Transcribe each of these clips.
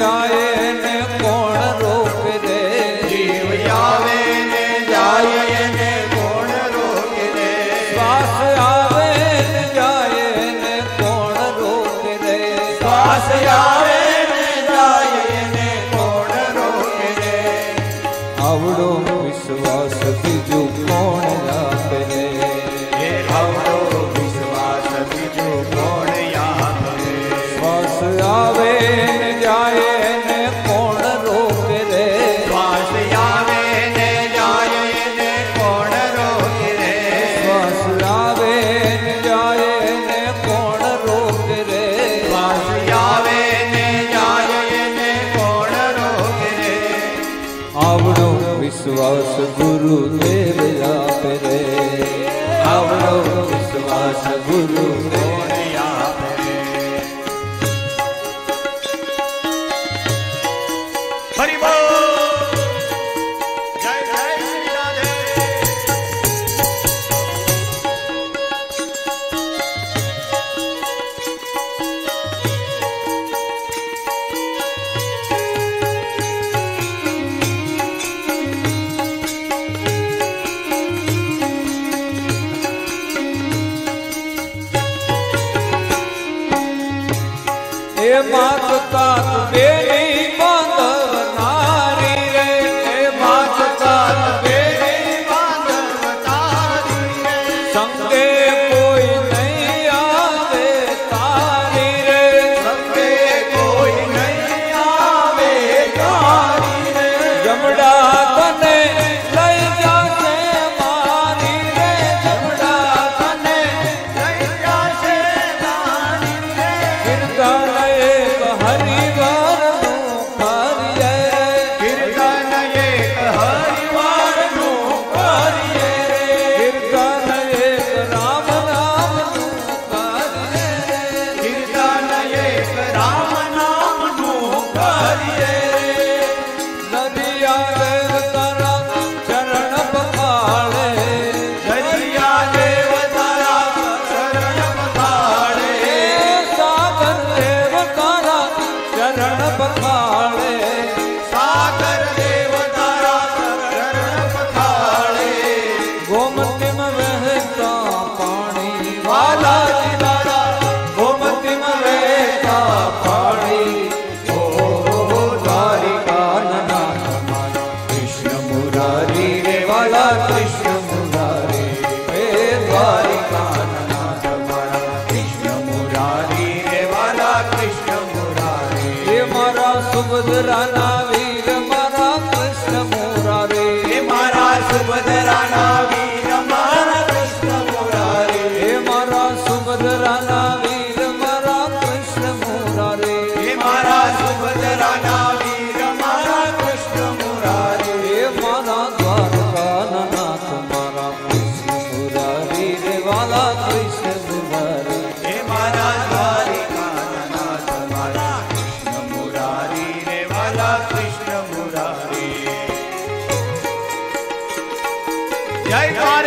Yeah. વિશ્વાસ ગુરુ દેવ આપે રે. આવડો વિશ્વાસ ગુરુ ફરી Yeah, Jai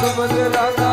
समझ लगा